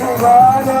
Cubana.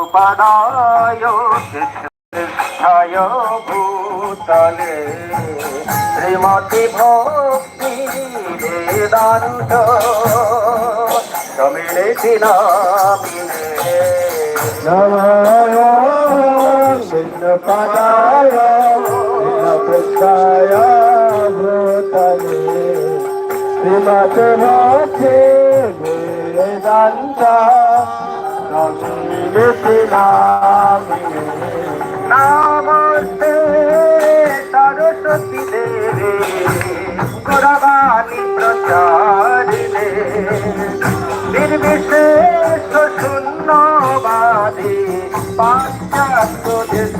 রূপাদায় ভূতলে। Shrimati ভক্তি বেদান্ত তমিলে সিনামিনে নমায় সিন্নপাদায় সিন্নপৃষ্ঠায় ভূতলে। শ্রীমতি ভক্তি বেদান্ত নামস্তে সরস্বতী দেবে গোরাবাণী প্রচারিণে নির্বিশেষ শূন্যবাদী পাশ্চাত্য দেশ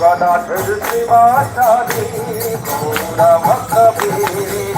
গদাধর শিবা সারি গৌরা মকবীর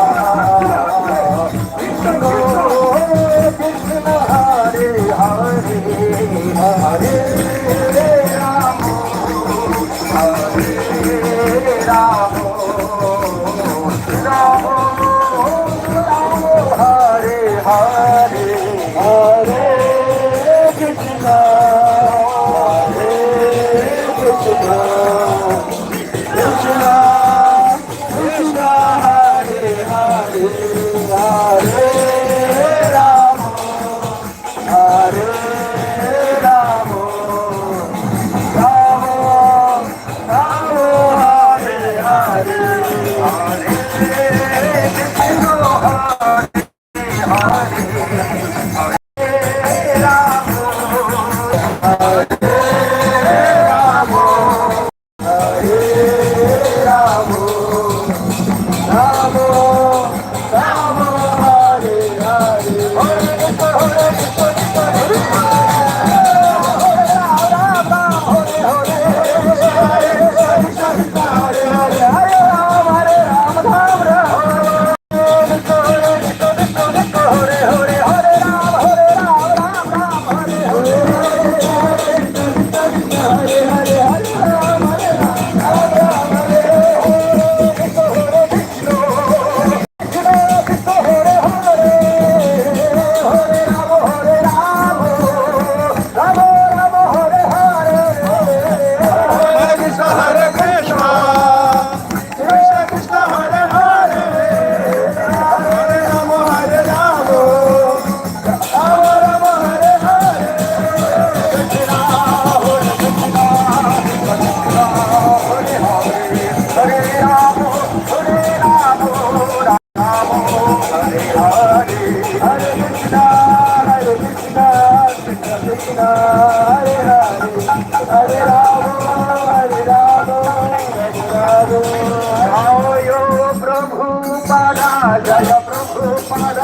పద జయ ప్రభు పద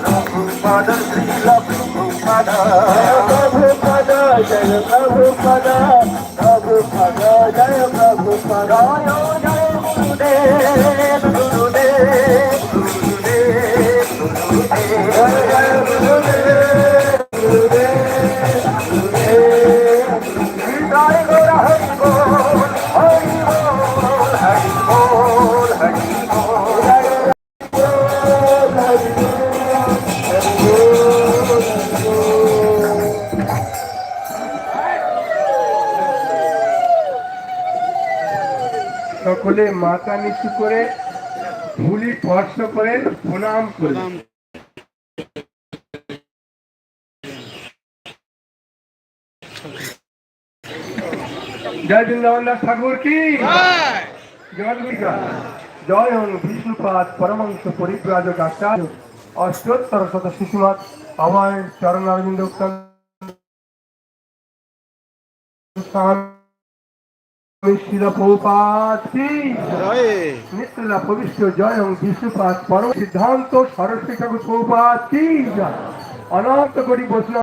ప్రభు పద శ్రీల ప్రభు పద ప్రభు పద జయ ప్రభు పద ప్రభు పద జయ ప్రభు పద সকলে মাথা নিচু করে ভুলি স্পর্শ করে প্রণাম করে। জয় বৃন্দাবন দাস ঠাকুর কি? জয়। জয় বিষ্ণুপাদ পরমাংশ পরিব্রাজ আচার্য অষ্টোত্তর শত শিশুমাত আমার চরণ অরবিন্দ নিত্যলা জয় পরম সিদ্ধান্ত সরস্বতী ঠাকুর অনন্ত করি বৈষ্ণব